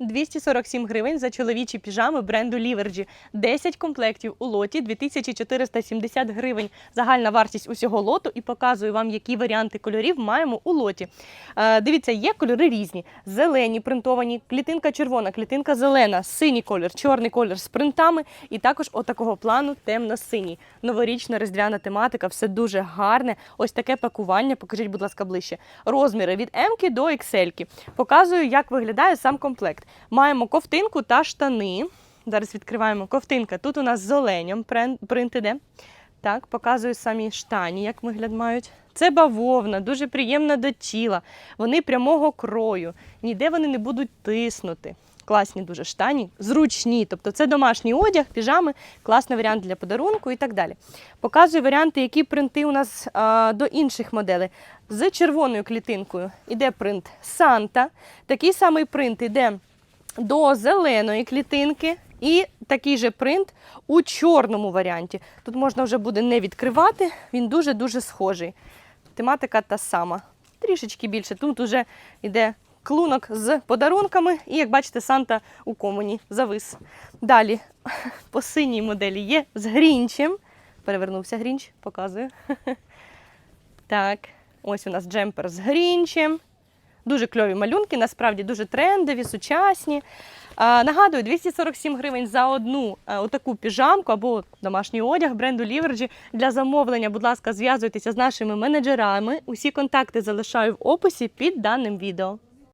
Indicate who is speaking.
Speaker 1: 247 гривень за чоловічі піжами бренду Ліверджі. 10 комплектів у лоті 2470 гривень. Загальна вартість усього лоту і показую вам, які варіанти кольорів маємо у лоті. Е, дивіться, є кольори різні: зелені, принтовані, клітинка червона, клітинка зелена, синій колір, чорний колір з принтами, і також отакого плану темно-синій. Новорічна різдвяна тематика, все дуже гарне. Ось таке пакування. Покажіть, будь ласка, ближче. Розміри від М до XL. Показую, як виглядає сам комплект. Маємо ковтинку та штани. Зараз відкриваємо ковтинка. Тут у нас з оленем принт іде. Так, показую самі штані, як вигляд мають. Це бавовна, дуже приємна до тіла. Вони прямого крою. Ніде вони не будуть тиснути. Класні дуже штані, зручні. Тобто це домашній одяг, піжами, класний варіант для подарунку і так далі. Показую варіанти, які принти у нас а, до інших моделей. З червоною клітинкою іде принт Санта. Такий самий принт іде до зеленої клітинки. І такий же принт у чорному варіанті. Тут можна вже буде не відкривати, він дуже-дуже схожий. Тематика та сама. Трішечки більше. Тут вже йде клунок з подарунками, і, як бачите, Санта у комуні завис. Далі по синій моделі є з грінчем. Перевернувся грінч, показую. Так, ось у нас джемпер з грінчем. Дуже кльові малюнки, насправді дуже трендові, сучасні. Нагадую, 247 гривень за одну таку отаку піжамку або домашній одяг бренду Ліверджі. Для замовлення, будь ласка, зв'язуйтеся з нашими менеджерами. Усі контакти залишаю в описі під даним відео.